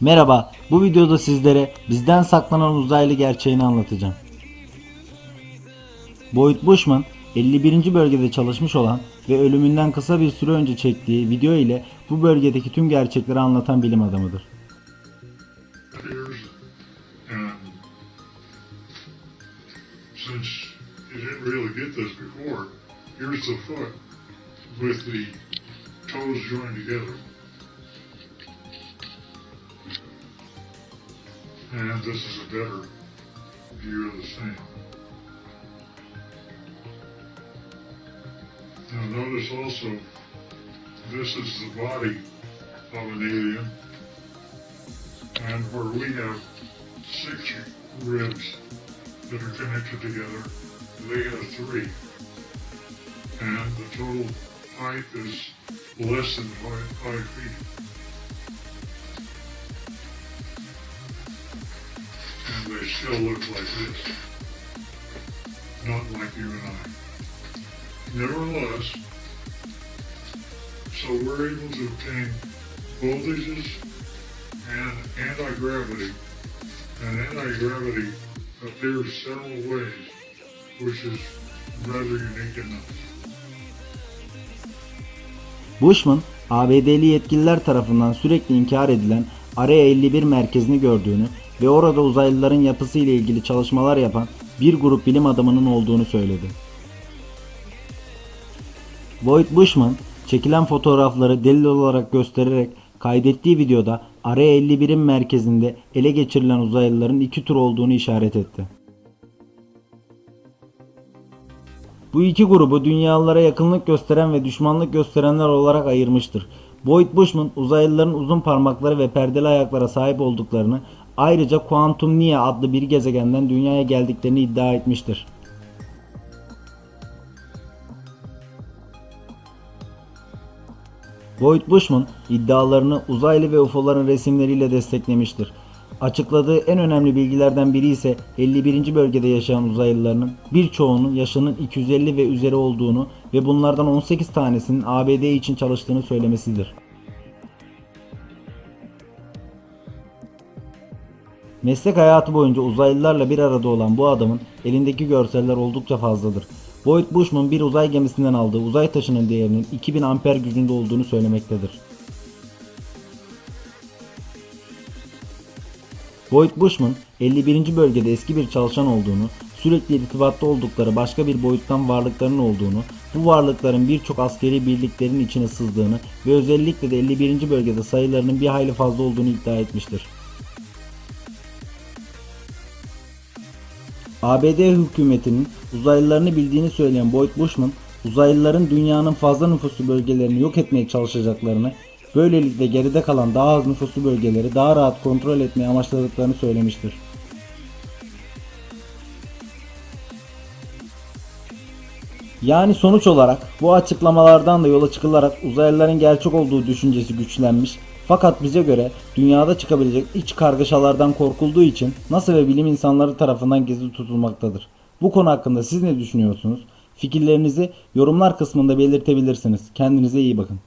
Merhaba, bu videoda sizlere bizden saklanan uzaylı gerçeğini anlatacağım. Boyd Bushman, 51. bölgede çalışmış olan ve ölümünden kısa bir süre önce çektiği video ile bu bölgedeki tüm gerçekleri anlatan bilim adamıdır. here's the foot with the toes joined together. And this is a better view of the same. Now notice also, this is the body of an alien and where we have six ribs that are connected together, they have three. And the total height is less than five, five feet. They still look like this. Not like you and I. Nevertheless, so we're able to obtain voltages and anti-gravity. And anti-gravity appears several ways, which is rather unique enough. Bushman, ABD'li yetkililer tarafından sürekli inkar edilen Area 51 merkezini gördüğünü ve orada uzaylıların yapısı ile ilgili çalışmalar yapan bir grup bilim adamının olduğunu söyledi. Boyd Bushman, çekilen fotoğrafları delil olarak göstererek kaydettiği videoda Area 51'in merkezinde ele geçirilen uzaylıların iki tür olduğunu işaret etti. Bu iki grubu dünyalılara yakınlık gösteren ve düşmanlık gösterenler olarak ayırmıştır. Boyd Bushman uzaylıların uzun parmakları ve perdeli ayaklara sahip olduklarını ayrıca Quantum Nia adlı bir gezegenden dünyaya geldiklerini iddia etmiştir. Boyd Bushman iddialarını uzaylı ve UFO'ların resimleriyle desteklemiştir. Açıkladığı en önemli bilgilerden biri ise 51. bölgede yaşayan uzaylılarının birçoğunun yaşının 250 ve üzeri olduğunu ve bunlardan 18 tanesinin ABD için çalıştığını söylemesidir. Meslek hayatı boyunca uzaylılarla bir arada olan bu adamın elindeki görseller oldukça fazladır. Boyd Bushman bir uzay gemisinden aldığı uzay taşının değerinin 2000 amper gücünde olduğunu söylemektedir. Boyd Bushman 51. bölgede eski bir çalışan olduğunu, sürekli irtibatta oldukları başka bir boyuttan varlıkların olduğunu, bu varlıkların birçok askeri birliklerin içine sızdığını ve özellikle de 51. bölgede sayılarının bir hayli fazla olduğunu iddia etmiştir. ABD hükümetinin uzaylılarını bildiğini söyleyen Boyd Bushman, uzaylıların dünyanın fazla nüfuslu bölgelerini yok etmeye çalışacaklarını, böylelikle geride kalan daha az nüfuslu bölgeleri daha rahat kontrol etmeyi amaçladıklarını söylemiştir. Yani sonuç olarak bu açıklamalardan da yola çıkılarak uzaylıların gerçek olduğu düşüncesi güçlenmiş fakat bize göre dünyada çıkabilecek iç kargaşalardan korkulduğu için NASA ve bilim insanları tarafından gizli tutulmaktadır. Bu konu hakkında siz ne düşünüyorsunuz? Fikirlerinizi yorumlar kısmında belirtebilirsiniz. Kendinize iyi bakın.